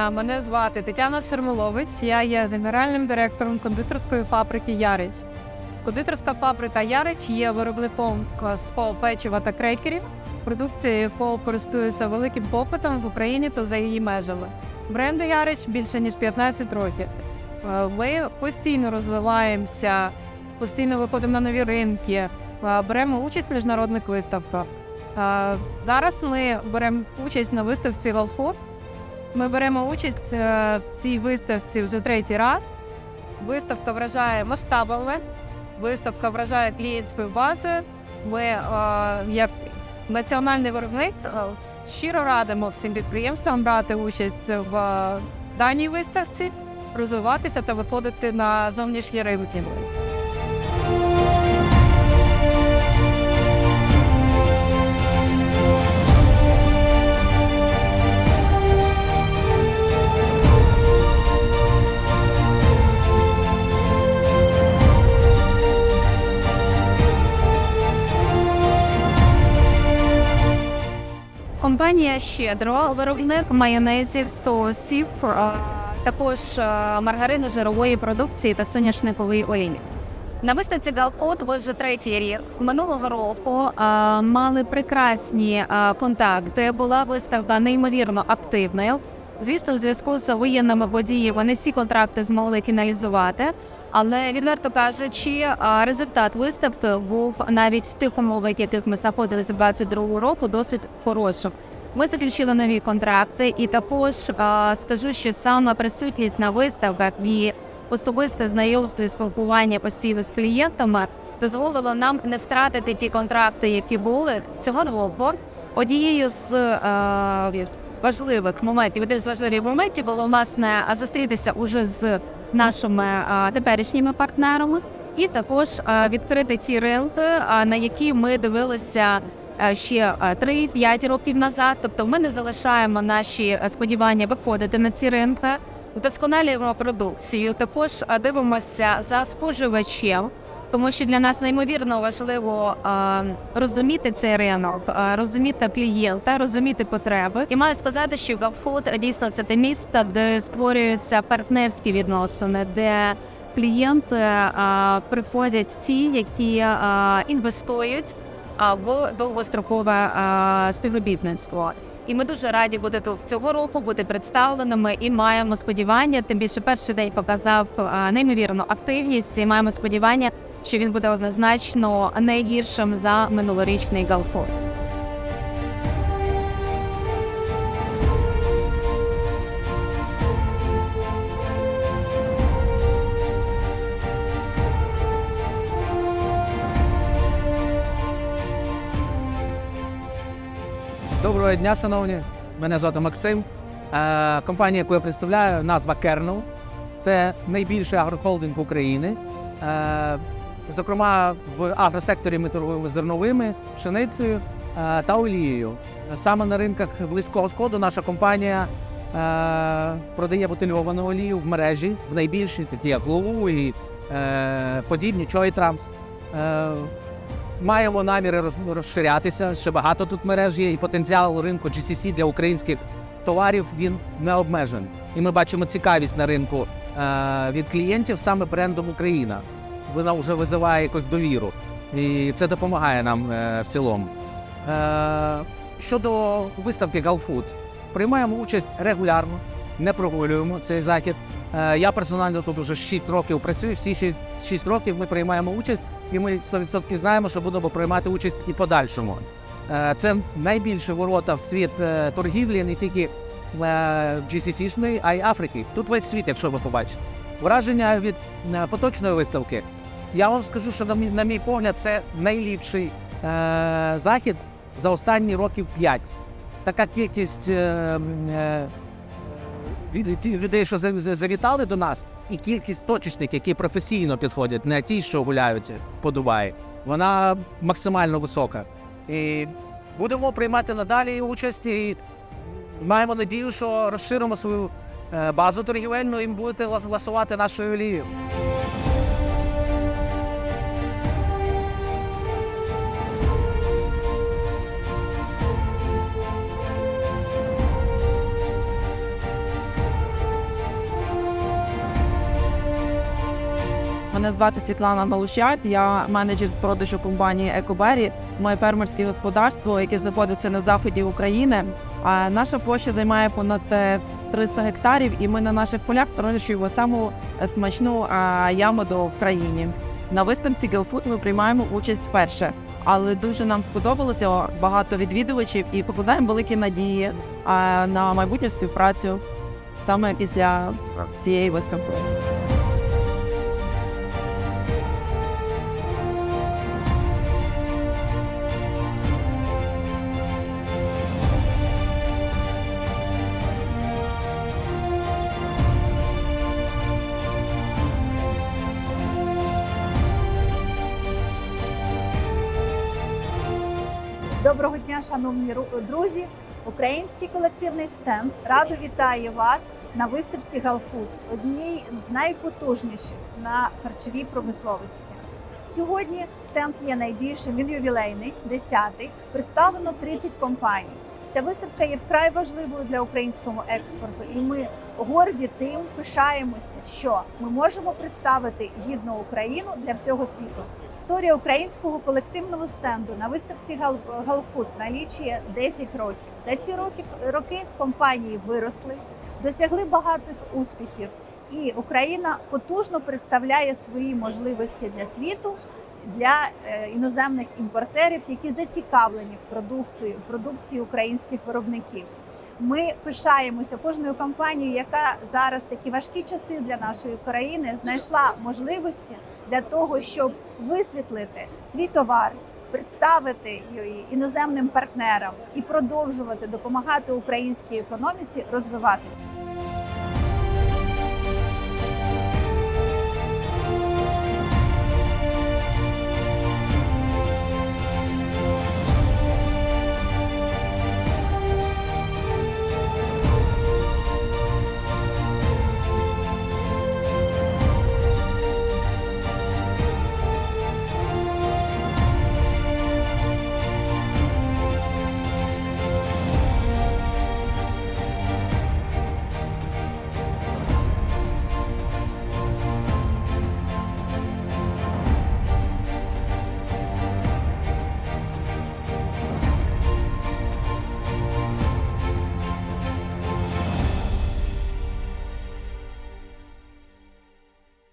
Дня, мене звати Тетяна Шермолович. Я є генеральним директором кондитерської фабрики Ярич. Кондитерська фабрика Ярич є виробником ФО печива та крекерів. Продукція ФО користується великим попитом в Україні та за її межами. Бренду Ярич більше ніж 15 років. Е, Ми постійно розвиваємося, постійно виходимо на нові ринки, е, беремо участь в міжнародних виставках. Е, Зараз ми беремо участь на виставці Галфот. Ми беремо участь е, в цій виставці вже третій раз. Виставка вражає масштабами, виставка вражає клієнтською базою. Ми, е, як національний виробник, е, щиро радимо всім підприємствам брати участь в даній виставці, розвиватися та виходити на зовнішні ринки. Компанія Щедро, виробник майонезів, соусів, е, також е, маргарину жирової продукції та соняшникової олії. На виставці Галфот ви вже третій рік. Минулого року е, мали прекрасні е, контакти. Була виставка неймовірно активною. Звісно, в зв'язку з воєнними подіями не всі контракти змогли фіналізувати. Але відверто кажучи, результат виставки був навіть в тих умовах, яких ми знаходилися 22 року, досить хорошим. Ми заключили нові контракти, і також е, скажу, що саме присутність на виставках і особисте знайомство і спілкування постійно з клієнтами дозволило нам не втратити ті контракти, які були цього року. Однією з е, важливих моментів, один з важливих моментів було власне зустрітися уже з нашими е, теперішніми партнерами, і також е, відкрити ці ринки, е, на які ми дивилися ще е, 3-5 років назад. Тобто, ми не залишаємо наші е, сподівання виходити на ці ринки. Вдосконалюємо продукцію, також е, дивимося за споживачем, тому що для нас неймовірно важливо е, розуміти цей ринок, е, розуміти клієнта, розуміти потреби. І маю сказати, що Гафуд дійсно це те місце, де створюються партнерські відносини, де клієнти е, приходять ті, які е, інвестують е, в довгострокове співробітництво. І ми дуже раді бути тут цього року, бути представленими і маємо сподівання. Тим більше перший день показав неймовірну активність. І маємо сподівання, що він буде однозначно найгіршим за минулорічний Галфор. Доброго дня, шановні. Мене звати Максим. Е, компанія, яку я представляю, назва Кернел. Це найбільший агрохолдинг України. Е, зокрема, в агросекторі ми торгуємо зерновими, пшеницею е, та олією. Саме на ринках близького сходу наша компанія продає бутильовану олію в мережі, в найбільші, такі як Лулу і подібні, Чой. Маємо наміри розширятися. Ще багато тут мереж є, і потенціал ринку GCC для українських товарів він не обмежений. І ми бачимо цікавість на ринку е, від клієнтів саме брендом Україна. Вона вже визиває якусь довіру, і це допомагає нам е, в цілому. Е, щодо виставки Галфуд, приймаємо участь регулярно, не прогулюємо цей захід. Я персонально тут уже 6 років працюю. Всі 6, 6 років ми приймаємо участь, і ми 100% знаємо, що будемо приймати участь і подальшому. Е, Це найбільше ворота в світ е, торгівлі, не тільки е, GCC-шної, а й Африки. Тут весь світ, якщо ви побачите. Враження від поточної виставки. Я вам скажу, що на мій, погляд, це найліпший захід за останні років 5. Така кількість ті людей, що за- за- завітали до нас, і кількість точечників, які професійно підходять, не ті, що гуляють по Дубаї, вона максимально висока. І будемо приймати надалі участь і маємо надію, що розширимо свою е, базу торгівельну і будете ласувати нашою олією. Мене звати Світлана Малущак, я менеджер з продажу компанії Екобері. Моє фермерське господарство, яке знаходиться на заході України. А наша площа займає понад е, 300 гектарів, і ми на наших полях вирощуємо саму е, смачну а, ягоду в країні. На виставці Гелфуд ми приймаємо участь вперше, але дуже нам сподобалося багато відвідувачів і покладаємо великі надії на майбутню співпрацю саме після цієї виставки. Доброго дня, шановні ру- друзі! Український колективний стенд радо вітає вас на виставці Галфуд, одній з найпотужніших на харчовій промисловості. Сьогодні стенд є найбільшим, він ювілейний, 10-й. Представлено 30 компаній. Ця виставка є вкрай важливою для українського експорту, і ми горді тим пишаємося, що ми можемо представити гідну Україну для всього світу. Історія українського колективного стенду на виставці Гал- Галфуд налічує 10 років. За ці роки, роки компанії виросли, досягли багатих успіхів, і Україна потужно представляє свої можливості для світу, для е, іноземних імпортерів, які зацікавлені в продукті, в продукції українських виробників. Ми пишаємося кожною компанією, яка зараз такі важкі часи для нашої країни знайшла можливості для того, щоб висвітлити свій товар, представити її іноземним партнерам і продовжувати допомагати українській економіці розвиватися.